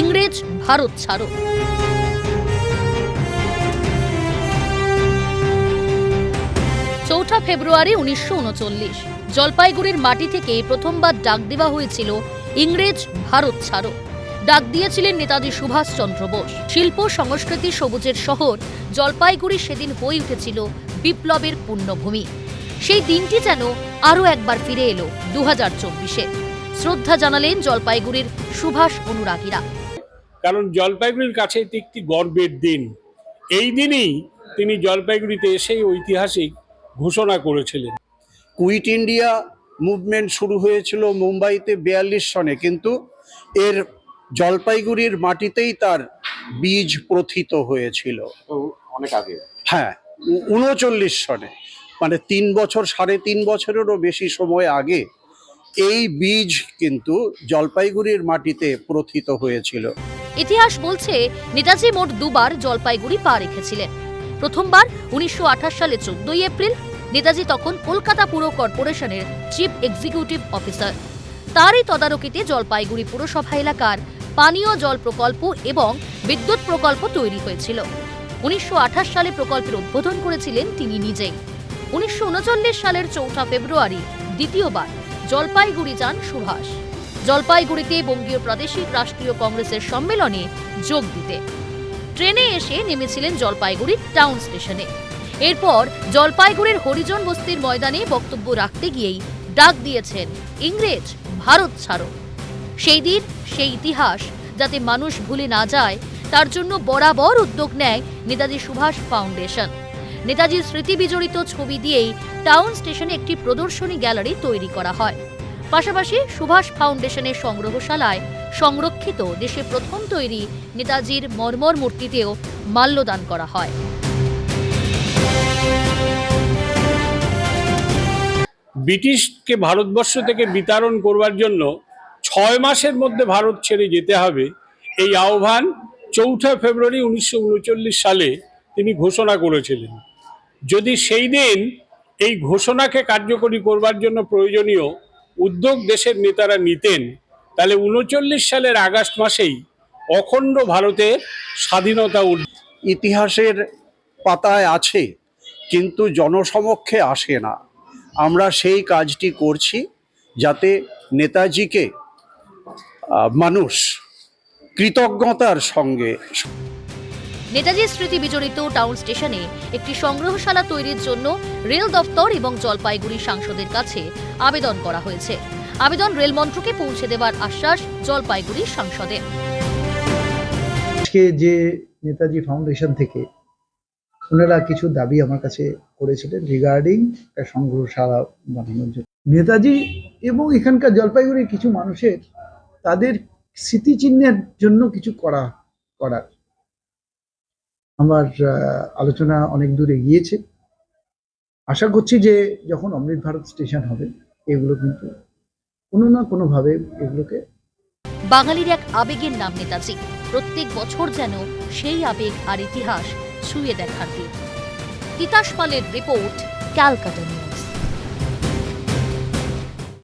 ইংরেজ ভারত ছাড়ো। চৌঠা ফেব্রুয়ারি উনিশশো উনচল্লিশ, জলপাইগুড়ির মাটি থেকে প্রথমবার ডাক দেওয়া হয়েছিল, ইংরেজ ভারত ছাড়ো। ডাক দিয়েছিলেন নেতাজি সুভাষচন্দ্র বোস। শিল্প সংস্কৃতি সবুজের শহর, জলপাইগুড়ি সেদিন হয়ে উঠেছিল বিপ্লবের পুণ্যভূমি সেই দিনটি যেন আরও একবার ফিরে এলো দু হাজার চব্বিশে। শ্রদ্ধা জানালেন জলপাইগুড়ির সুভাষ অনুরাগীরা। কারণ জলপাইগুড়ির কাছে এটি একটি গর্বের দিন। এই দিনই তিনি জলপাইগুড়িতে এসেই ঐতিহাসিক ঘোষণা করেছিলেন। কুইট ইন্ডিয়া মুভমেন্ট শুরু হয়েছিল মুম্বাইতে বিয়াল্লিশ সনে কিন্তু এর জলপাইগুড়ির মাটিতেই তার বীজ প্রথিত হয়েছিল। অনেক আগে। হ্যাঁ উনচল্লিশ সনে মানে তিন বছর সাড়ে তিন বছরেরও বেশি সময় আগে এই বীজ কিন্তু জলপাইগুড়ির মাটিতে প্রথিত হয়েছিল। ইতিহাস বলছে, নেতাজি মোট দুবার জলপাইগুড়ি পা রেখেছিলেন। প্রথমবার উনিশশো আঠাশ সালে চোদ্দই এপ্রিল, নেতাজি তখন কলকাতা পুর কর্পোরেশনের চিফ এক্সিকিউটিভ অফিসার। তারই তদারকিতে জলপাইগুড়ি পুরসভা এলাকার পানীয় জল প্রকল্প এবং বিদ্যুৎ প্রকল্প তৈরি হয়েছিল। উনিশশো আঠাশ সালে প্রকল্পের উদ্বোধন করেছিলেন তিনি নিজেই। উনিশশো উনচল্লিশ সালের চৌঠা ফেব্রুয়ারি দ্বিতীয়বার জলপাইগুড়ি যান সুভাষ। জলপাইগুড়িতে বঙ্গীয় প্রাদেশিক রাষ্ট্রীয় কংগ্রেসের সম্মেলনে যোগ দিতে। ট্রেনে এসে নেমেছিলেন জলপাইগুড়ির টাউন স্টেশনে। এরপর জলপাইগুড়ির হরিজন বস্তির ময়দানে বক্তব্য রাখতে গিয়েই ডাক দিয়েছেন, ইংরেজ, ভারত ছাড়ো। সেই দিন সেই ইতিহাস, যাতে মানুষ ভুলে না যায়, তার জন্য বরাবর উদ্যোগ নেয় নেতাজি সুভাষ ফাউন্ডেশন। নেতাজির স্মৃতি বিজড়িত ছবি দিয়েই টাউন স্টেশনে একটি প্রদর্শনী গ্যালারি তৈরি করা হয়। পাশাপাশি সুভাষ ফাউন্ডেশনের সংগ্রহশালায় সংরক্ষিত দেশে প্রথম তৈরি নেতাজির মর্মর মূর্তিতেও মাল্যদান করা হয়। ব্রিটিশকে ভারতবর্ষ থেকে বিতাড়ন করবার জন্য ছয় মাসের মধ্যে ভারত ছেড়ে যেতে হবে, এই আহ্বান চৌঠা ফেব্রুয়ারি উনিশশো উনচল্লিশ সালে তিনি ঘোষণা করেছিলেন। যদি সেই দিন এই ঘোষণাকে কার্যকরী করবার জন্য প্রয়োজনীয় উদ্যোগ দেশের নেতারা নিতেন, তাহলে উনচল্লিশ সালের আগস্ট মাসেই অখণ্ড ভারতের স্বাধীনতা ইতিহাসের পাতায় আছে, কিন্তু জনসমক্ষে আসে না। আমরা সেই কাজটি করছি যাতে নেতাজিকে মানুষ কৃতজ্ঞতার সঙ্গে নেতাজির স্মৃতি বিজড়িত টাউন স্টেশনে একটি সংগ্রহশালা তৈরির জন্য রেল দফতর এবং জলপাইগুড়ি সাংসদের কাছে আবেদন করা হয়েছে। আবেদন রেল মন্ত্রকে পৌঁছে দেওয়ার আশ্বাস জলপাইগুড়ি সাংসদের। যে নেতাজি ফাউন্ডেশন থেকে ওনারা কিছু দাবি আমার কাছে করেছিলেন রিগার্ডিং একটা সংগ্রহশালা বানানোর জন্য। নেতাজি এবং এখানকার জলপাইগুড়ির কিছু মানুষের তাদের স্মৃতিচিহ্নের জন্য কিছু করা, করার। আমার আলোচনা অনেক দূরে গিয়েছে আশা করছি যে যখন অমৃত ভারত স্টেশন হবে, এগুলো কিন্তু কোনো না কোনোভাবে এগুলোকে বাঙালির এক আবেগের নাম নেতাজি, প্রত্যেক বছর যেন সেই আবেগ আর ইতিহাস ছুঁয়ে দেখার দিন। তিতাস পালের রিপোর্ট ক্যালকাটা নিউজ।